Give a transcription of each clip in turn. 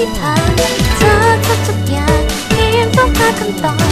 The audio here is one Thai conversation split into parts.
ที่ทำเธอทุกทุกอย่างเพียงต้องหาคำตอบ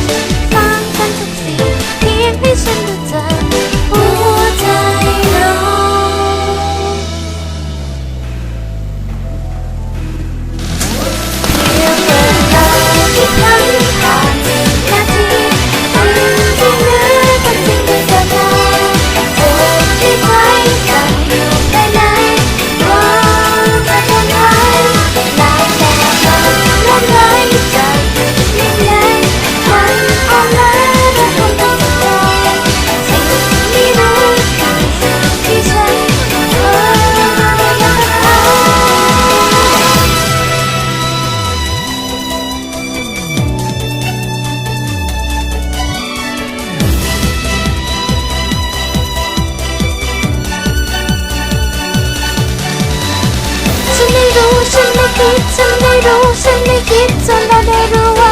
คิดฉันได้รู้ฉันได้คิด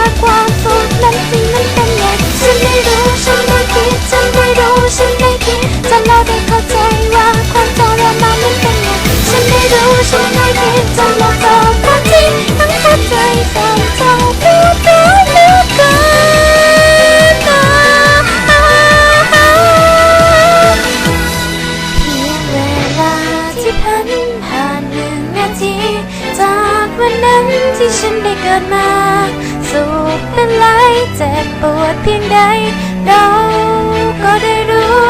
วันนั้นที่ฉันได้เกิดมา สุขเป็นไรเจ็บปวดเพียงใด เราก็ได้รู้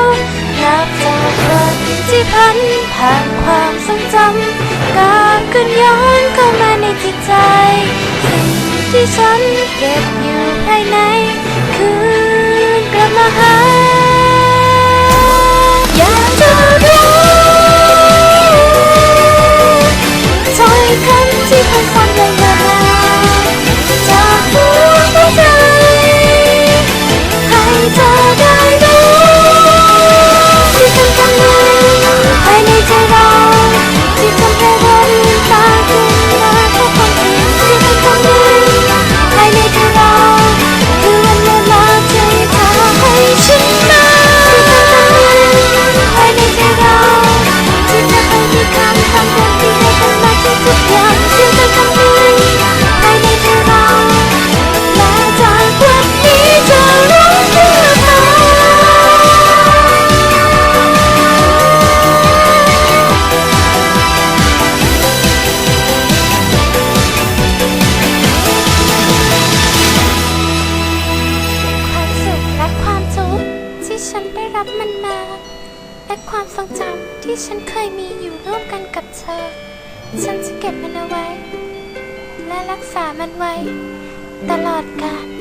นับจากวันที่พันผ่านความทรงจำกาบขึ้นย้อนเข้ามาในจิตใจ สิ่งที่ฉันเก็บอยู่ภายใน คืนกลับมาหา ฉันได้รับมันมา และความทรงจำที่ฉันเคยมีอยู่ร่วมกันกับเธอ ฉันจะเก็บมันเอาไว้ และรักษามันไว้ ตลอดกาล